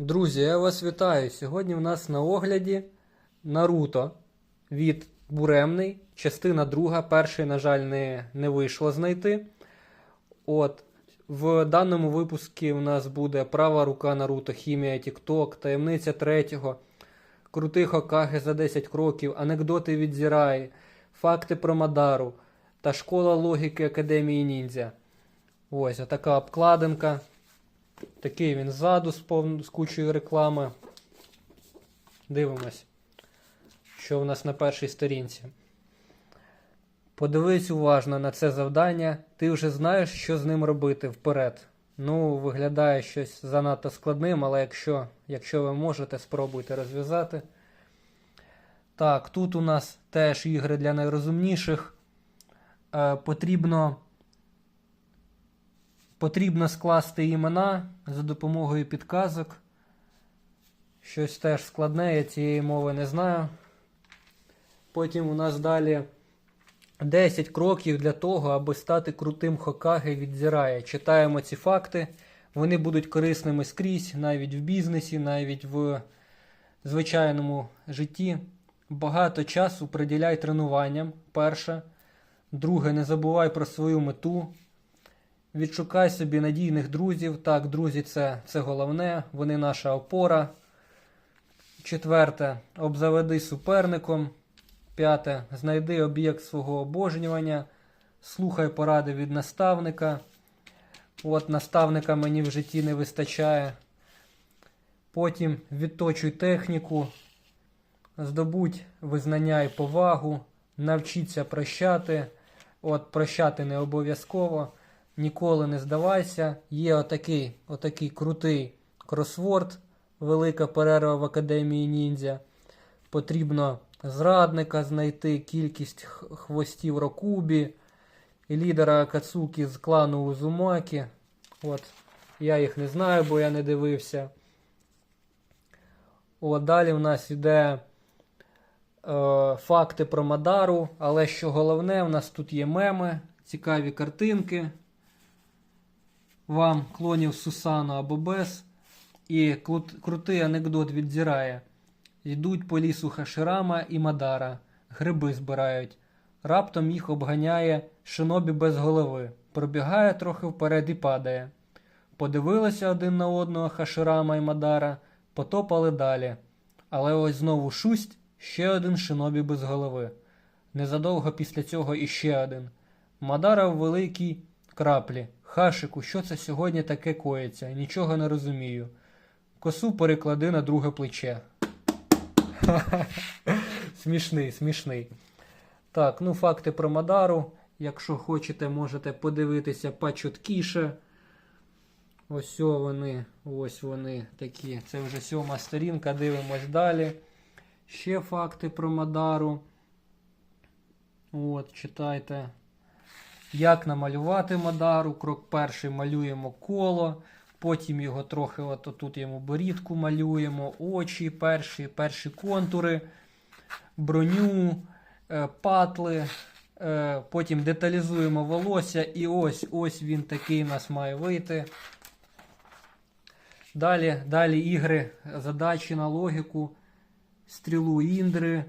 Друзі, я вас вітаю. Сьогодні в нас на огляді Наруто від Буремний, частина друга. Перший, на жаль, не, не вийшло знайти. От. В даному випуску у нас буде права рука Наруто, хімія Тікток, таємниця третього, крутий Хокаге за 10 кроків, анекдоти від Зіраї, факти про Мадару та школа логіки Академії Ніндзя. Ось така обкладинка. Такий він ззаду з, з кучою реклами. Дивимось, що в нас на першій сторінці. Подивись уважно на це завдання. Ти вже знаєш, що з ним робити вперед. Ну, виглядає щось занадто складним, але якщо, якщо ви можете, спробуйте розв'язати. Так, тут у нас теж ігри для найрозумніших. Е, потрібно Потрібно скласти імена за допомогою підказок. Щось теж складне, я цієї мови не знаю. Потім у нас далі 10 кроків для того, аби стати крутим Хокаге від Зірая. Читаємо ці факти. Вони будуть корисними скрізь, навіть в бізнесі, навіть в звичайному житті. Багато часу приділяй тренуванням. Перше. Друге, не забувай про свою мету. Відшукай собі надійних друзів. Так, друзі, це, це головне, вони наша опора. Четверте. Обзаведи суперником. П'яте. Знайди об'єкт свого обожнювання. Слухай поради від наставника. От наставника мені в житті не вистачає. Потім відточуй техніку. Здобудь визнання і повагу. Навчіться прощати. От прощати не обов'язково. Ніколи не здавайся. Є отакий, отакий крутий кросворд, велика перерва в Академії Ніндзя. Потрібно зрадника знайти, кількість хвостів Рокубі, лідера Акацуки з клану Узумакі. От, я їх не знаю, бо я не дивився. От далі в нас йде е, факти про Мадару, але що головне, у нас тут є меми, цікаві картинки вам клонів Сусану або без. І крутий анекдот від Зірая. Йдуть по лісу Хаширама і Мадара, гриби збирають. Раптом їх обганяє шинобі без голови, пробігає трохи вперед і падає. Подивилися один на одного Хаширама і Мадара, потопали далі. Але ось знову шусть ще один шинобі без голови. Незадовго після цього іще один. Мадара в великій краплі. Хашику, що це сьогодні таке коїться? Нічого не розумію. Косу переклади на друге плече. смішний, смішний. Так, ну факти про Мадару. Якщо хочете, можете подивитися почуткіше. Ось вони, ось вони такі. Це вже сьома сторінка, дивимось далі. Ще факти про Мадару. От, читайте. Як намалювати Мадару? Крок перший малюємо коло, потім його трохи от тут йому борідку малюємо, очі, перші, перші контури, броню, е, патли. е, Потім деталізуємо волосся, і ось ось він такий у нас має вийти. Далі, далі ігри, задачі на логіку, стрілу індри,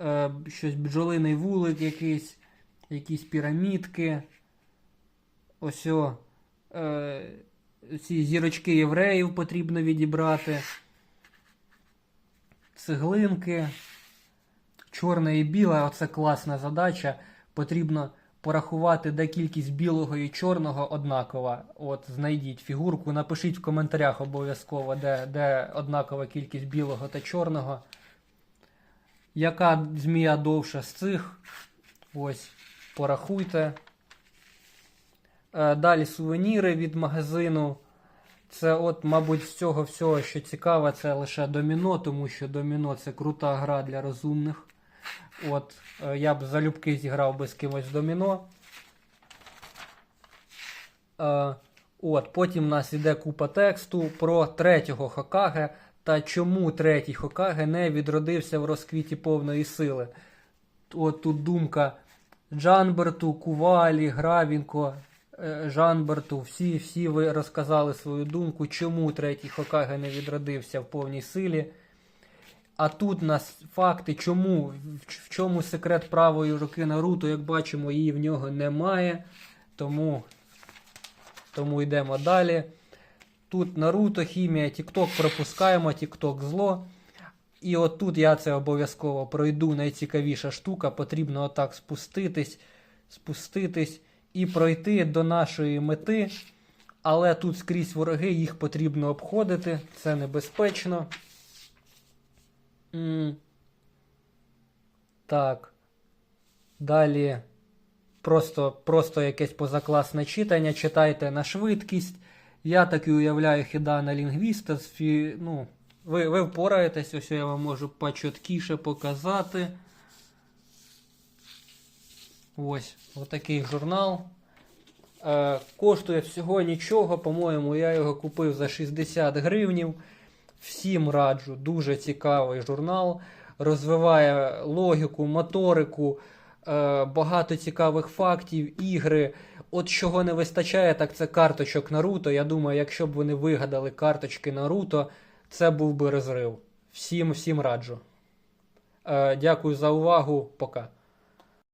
е, щось бджолиний вулик якийсь якісь пірамідки. Ось о, е, ці зірочки євреїв потрібно відібрати. Цеглинки. Чорне і біле оце класна задача. Потрібно порахувати, де кількість білого і чорного однакова. От знайдіть фігурку, напишіть в коментарях обов'язково, де, де однакова кількість білого та чорного. Яка змія довша з цих? Ось порахуйте. Е, Далі сувеніри від магазину. Це, от, мабуть, з цього всього, що цікаве, це лише доміно, тому що доміно це крута гра для розумних. От, е, я б залюбки зіграв би з кимось доміно. Е, От, потім в нас іде купа тексту про третього Хокаге та чому третій Хокаге не відродився в розквіті повної сили. От тут думка Джанберту, Кувалі, Гравінко, е, Жанберту, всі, всі ви розказали свою думку, чому третій Хокаге не відродився в повній силі. А тут нас факти, чому, в, чому секрет правої руки Наруто, як бачимо, її в нього немає. Тому, тому йдемо далі. Тут Наруто, хімія, Тікток пропускаємо, Тікток зло. І отут я це обов'язково пройду. Найцікавіша штука. Потрібно отак спуститись, спуститись і пройти до нашої мети. Але тут скрізь вороги, їх потрібно обходити. Це небезпечно. Так. Далі. Просто, просто якесь позакласне читання. Читайте на швидкість. Я так і уявляю Хідана лінгвіста. з фі... Ну, ви, ви впораєтесь, ось я вам можу почіткіше показати. Ось, отакий журнал. Е, коштує всього нічого, по-моєму, я його купив за 60 гривнів. Всім раджу, дуже цікавий журнал. Розвиває логіку, моторику, е, багато цікавих фактів, ігри. От чого не вистачає, так це карточок Наруто. Я думаю, якщо б вони вигадали карточки Наруто, це був би розрив. Всім, всім раджу. Е, дякую за увагу. Пока.